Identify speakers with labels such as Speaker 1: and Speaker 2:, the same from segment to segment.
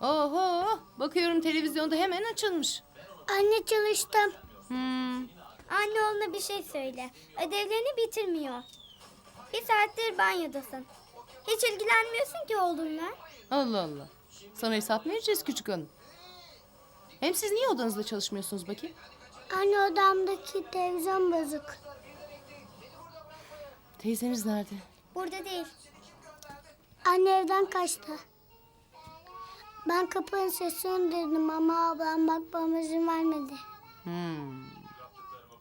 Speaker 1: Oho, bakıyorum televizyonda hemen açılmış.
Speaker 2: Anne çalıştım.
Speaker 1: Hmm,
Speaker 2: Anne oğluna bir şey söyle. Ödevlerini bitirmiyor. Bir saattir banyodasın. Hiç ilgilenmiyorsun ki oğlunla.
Speaker 1: Allah Allah. Sana hesap mı vereceğiz küçük hanım? Hem siz niye odanızda çalışmıyorsunuz bakayım?
Speaker 2: Anne odamdaki televizyon bozuk.
Speaker 1: Teyzeniz nerede?
Speaker 2: Burada değil. Anne evden kaçtı. Ben kapının sesini duydum ama ablam bakmama izin vermedi.
Speaker 1: Hmm.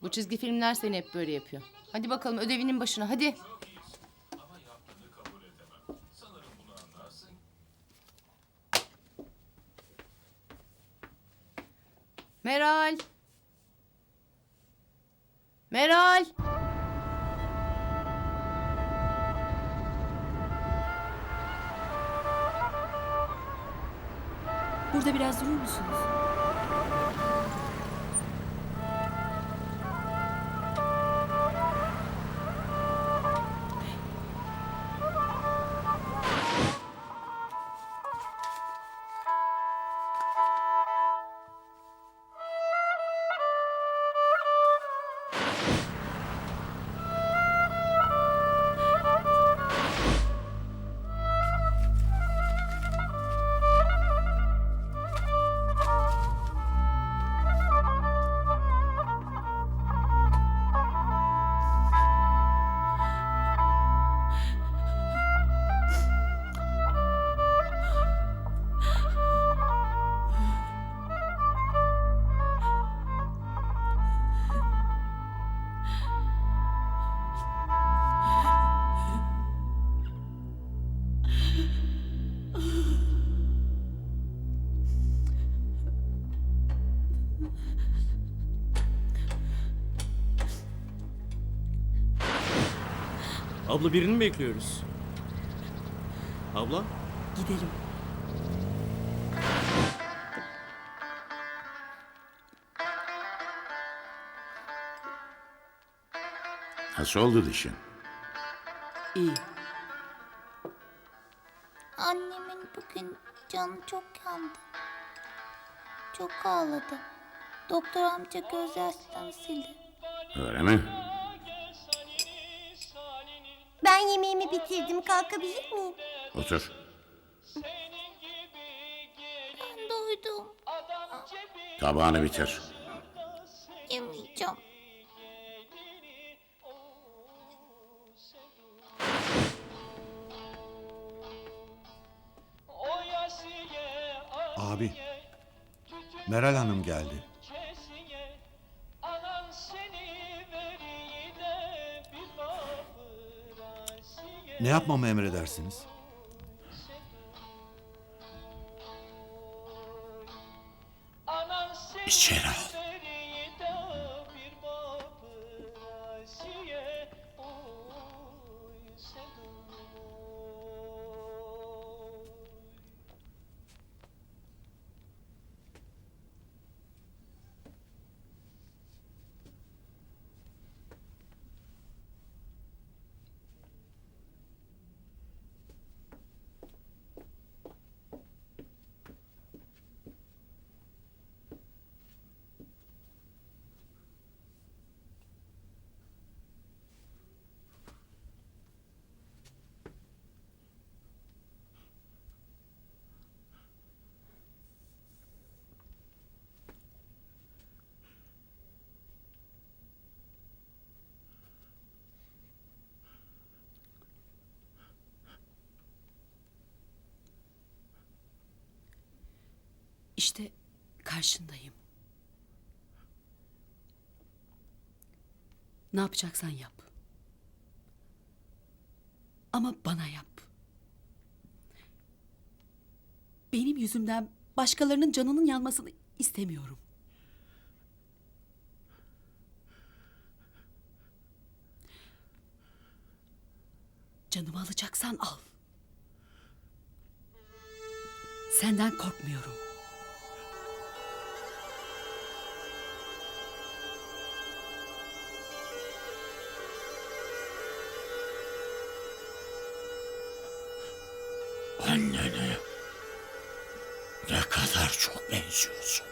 Speaker 1: Bu çizgi filmler seni hep böyle yapıyor. Hadi bakalım ödevinin başına hadi. Meral. Meral.
Speaker 3: Burada biraz durur musunuz?
Speaker 4: Abla birini mi bekliyoruz? Abla?
Speaker 3: Gidelim.
Speaker 5: Nasıl oldu dişin?
Speaker 3: İyi.
Speaker 6: Annemin bugün canı çok yandı. Çok ağladı. Doktor amca gözyaşlarını sildi.
Speaker 5: Öyle mi?
Speaker 6: Ben yemeğimi bitirdim. Kalkabilir miyim?
Speaker 5: Otur.
Speaker 6: Ben doydum.
Speaker 5: Tabağını bitir.
Speaker 6: Yemeyeceğim.
Speaker 7: Abi, Meral Hanım geldi. Ne yapmamı emredersiniz?
Speaker 5: İçeri al.
Speaker 3: İşte karşındayım. Ne yapacaksan yap. Ama bana yap. Benim yüzümden başkalarının canının yanmasını istemiyorum. Canımı alacaksan al. Senden korkmuyorum.
Speaker 5: Annene kadar çok benziyorsun.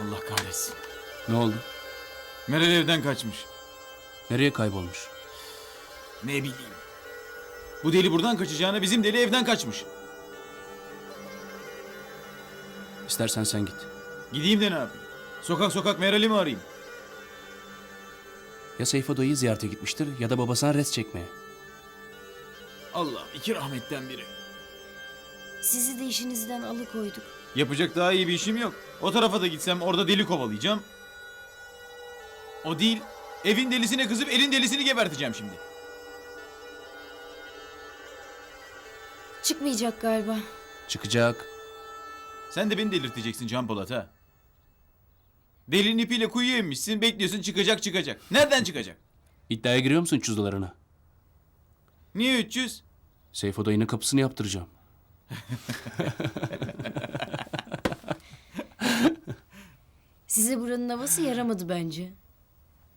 Speaker 8: Allah kahretsin.
Speaker 9: Ne oldu?
Speaker 8: Meral evden kaçmış.
Speaker 9: Nereye kaybolmuş?
Speaker 8: Ne bileyim. Bu deli buradan kaçacağına bizim deli evden kaçmış.
Speaker 9: İstersen sen git.
Speaker 8: Gideyim de ne yapayım? Sokak sokak Meral'i mi arayayım?
Speaker 9: Ya Seyfo dayıyı ziyarete gitmiştir ya da babasına res çekmeye.
Speaker 8: Allah iki rahmetten biri.
Speaker 10: Sizi de işinizden alıkoyduk.
Speaker 8: Yapacak daha iyi bir işim yok. O tarafa da gitsem orada deli kovalayacağım. O değil. Evin delisine kızıp elin delisini geberteceğim şimdi.
Speaker 10: Çıkmayacak galiba.
Speaker 9: Çıkacak.
Speaker 8: Sen de beni delirteceksin Can Polat ha. Delinin ipiyle kuyuya inmişsin bekliyorsun çıkacak çıkacak. Nereden çıkacak?
Speaker 9: İddiaya giriyor musun 300 dolarına?
Speaker 8: Niye 300?
Speaker 9: Seyfo dayının kapısını yaptıracağım.
Speaker 10: Size buranın havası yaramadı bence.